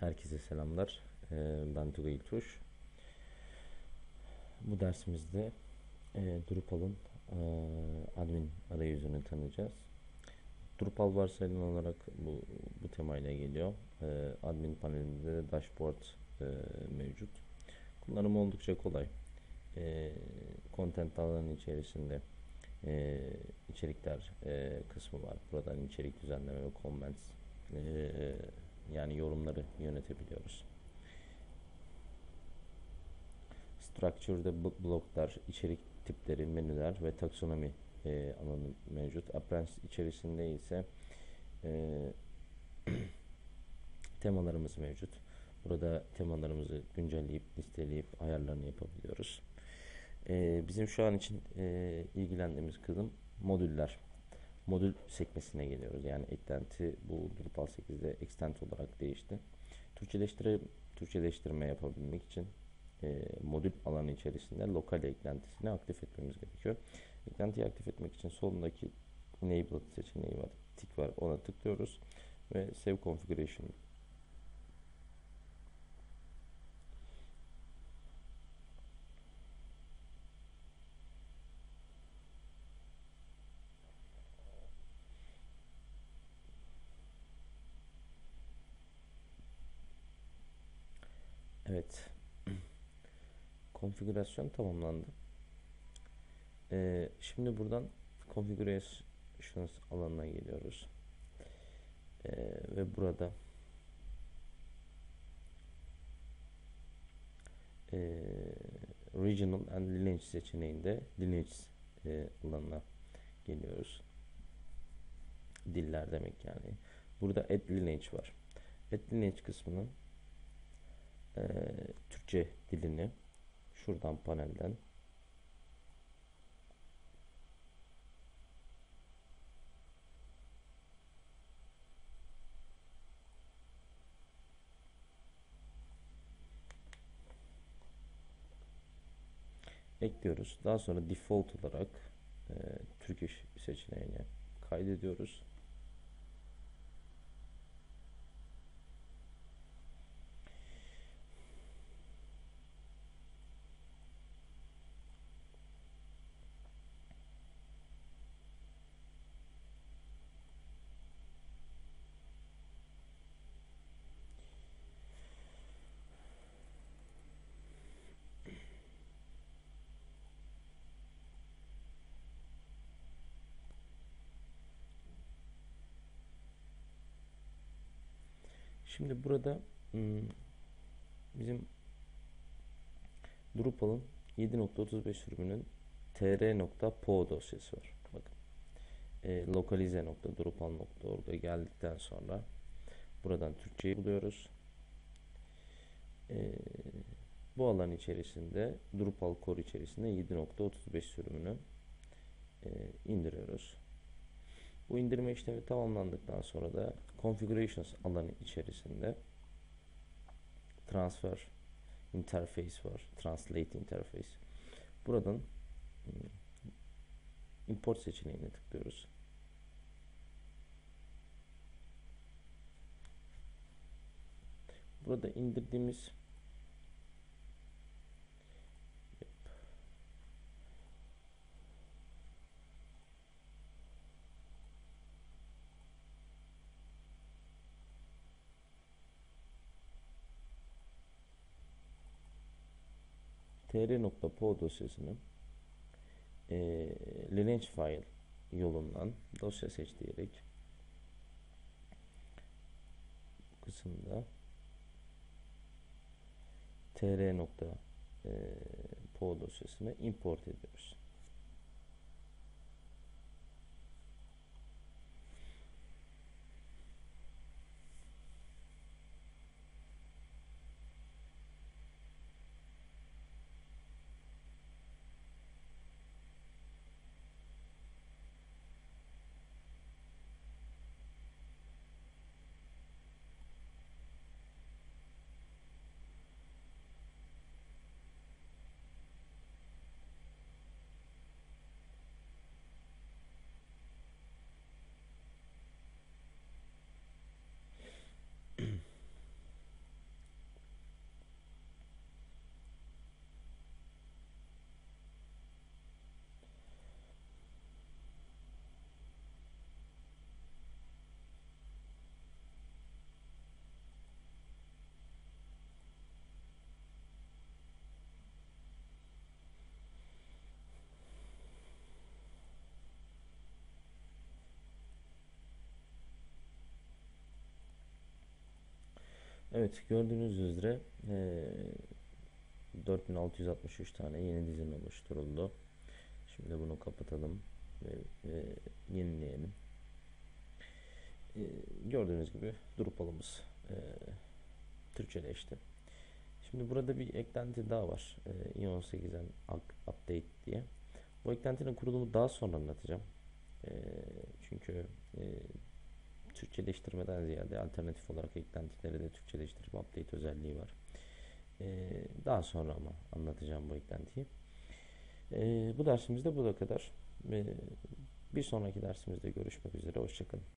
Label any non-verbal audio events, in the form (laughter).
Herkese selamlar. Ee, Ben Tugay İltuş. Bu dersimizde e, Drupal'ın e, admin arayüzünü tanıyacağız. Drupal varsayılan olarak bu, bu temayla geliyor. E, Admin panelinde de dashboard mevcut. Kullanımı oldukça kolay. Content alanı içerisinde içerikler kısmı var. Buradan içerik düzenleme ve comments yani yorumları yönetebiliyoruz. Structure'da bloklar, içerik tipleri, menüler ve taksonomi e, alanı mevcut. Apprentice içerisinde ise e, (clears throat) temalarımız mevcut. Burada temalarımızı güncelleyip, listeleyip ayarlarını yapabiliyoruz. E, bizim şu an için e, ilgilendiğimiz kısım modüller. Modül sekmesine geliyoruz. Yani eklenti bu Drupal 8'de extent olarak değişti. Türkçeleştire, Türkçeleştirme yapabilmek için e, modül alanı içerisinde lokal eklentisini aktif etmemiz gerekiyor. Eklentiyi aktif etmek için solundaki Enabled seçeneği var. Tik var. Ona tıklıyoruz ve Save Configuration Evet. Konfigürasyon tamamlandı. Ee, şimdi buradan Configurations alanına geliyoruz. Ee, ve burada ee, Regional and Lineage seçeneğinde Lineage e, alanına geliyoruz. Diller demek yani. Burada Add Lineage var. Add Lineage kısmının e, Türkçe dilini şuradan panelden ekliyoruz. Daha sonra default olarak e, Turkish seçeneğine kaydediyoruz. Şimdi burada bizim Drupal'ın 7.35 sürümünün tr.po dosyası var. Bakın. E, lokalize.drupal.org'a geldikten sonra buradan Türkçeyi buluyoruz. E, bu alan içerisinde Drupal core içerisinde 7.35 sürümünü e, indiriyoruz. Bu indirme işlemi tamamlandıktan sonra da Configurations alanı içerisinde Transfer Interface var. Translate Interface. Buradan hmm, import seçeneğine tıklıyoruz. Burada indirdiğimiz tr.po dosyasını e, lineage file yolundan dosya seç diyerek kısımda tr.po dosyasını import ediyoruz. Evet gördüğünüz üzere eee 4663 tane yeni dizim oluşturuldu. Şimdi bunu kapatalım ve, ve yenileyelim. Eee, gördüğünüz gibi Drupal'ımız eee Türkçeleşti. Şimdi burada bir eklenti daha var. Eee iOS 8'en update diye. Bu eklentinin kurulumu daha sonra anlatacağım. Eee, çünkü eee Türkçeleştirmeden ziyade alternatif olarak eklentileri de Türkçeleştirip update özelliği var. Ee, daha sonra ama anlatacağım bu eklentiyi. Ee, bu dersimizde bu da kadar. Ee, bir sonraki dersimizde görüşmek üzere. Hoşçakalın.